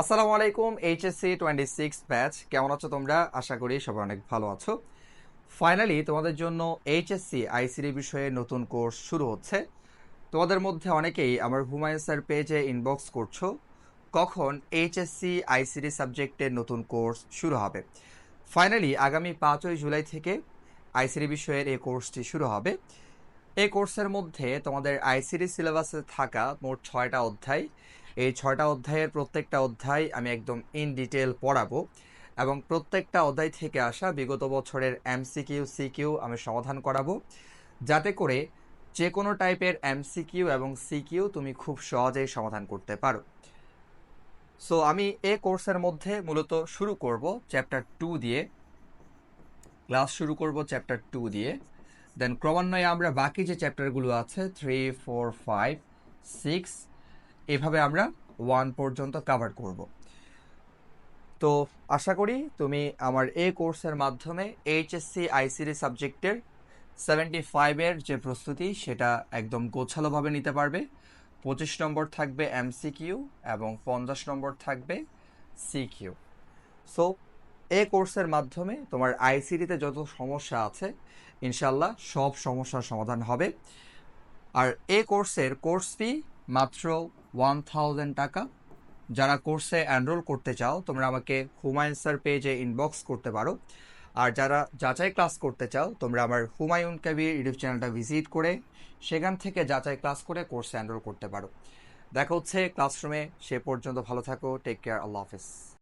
আসসালামু আলাইকুম HSC twenty six batch কেমন আছো তোমরা? আশা করি সবাই অনেক ভালো আছো। ফাইনালি তোমাদের জন্য এইচএসসি আইসিডি বিষয়ে নতুন কোর্স শুরু হচ্ছে। তোমাদের মধ্যে অনেকেই আমার হুমায়ুন স্যার পেজে ইনবক্স করছ, কখন এইচএসসি আইসিডি সাবজেক্টের নতুন কোর্স শুরু হবে। ফাইনালি আগামী পাঁচই জুলাই থেকে আইসিডি বিষয়ের এই কোর্সটি শুরু হবে। এই কোর্সের মধ্যে তোমাদের আইসিডি সিলেবাসে থাকা মোট ছয়টা অধ্যায় এই ছয়টা অধ্যায়ের প্রত্যেকটা অধ্যায় আমি একদম ইন ডিটেল পড়াবো এবং প্রত্যেকটা অধ্যায় থেকে আসা বিগত বছরের এমসিকিউ, সিকিউ আমি সমাধান করাবো। যাতে করে যে কোনো টাইপের এমসিকিউ এবং সিকিউ তুমি খুব সহজেই সমাধান করতে পারো। সো আমি এ কোর্সের মধ্যে মূলত শুরু করব চ্যাপ্টার টু দিয়ে। ক্লাস শুরু করব চ্যাপ্টার টু দিয়ে। দেন ক্রমান্বয়ে আমরা বাকি যে চ্যাপ্টারগুলো আছে থ্রি ফোর ফাইভ সিক্স এভাবে আমরা ওয়ান পর্যন্ত কাভার করব। তো আশা করি তুমি আমার এই কোর্সের মাধ্যমে এইচএসসি আইসিডি সাবজেক্টের সেভেন্টি ফাইভের যে প্রস্তুতি, সেটা একদম গোছালোভাবে নিতে পারবে। পঁচিশ নম্বর থাকবে এমসিকিউ এবং পঞ্চাশ নম্বর থাকবে সিকিউ সো এই কোর্সের মাধ্যমে তোমার আইসিডিতে যত সমস্যা আছে ইনশাল্লাহ সব সমস্যার সমাধান হবে। আর এই কোর্সের কোর্স ফি মাত্র ওয়ান থাউজেন্ড টাকা। যারা কোর্সে এনরোল করতে চাও, তোমরা আমাকে হুমায়ুন স্যার পেজে ইনবক্স করতে পারো। আর যারা যাচাই ক্লাস করতে চাও, তোমরা আমার হুমায়ুন কবির ইউটিউব চ্যানেলটা ভিজিট করে সেখান থেকে যাচাই ক্লাস করে কোর্সে এনরোল করতে পারো। দেখা হচ্ছে ক্লাসরুমে সে পর্যন্ত ভালো থাকো টেক কেয়ার আল্লাহ হাফেজ।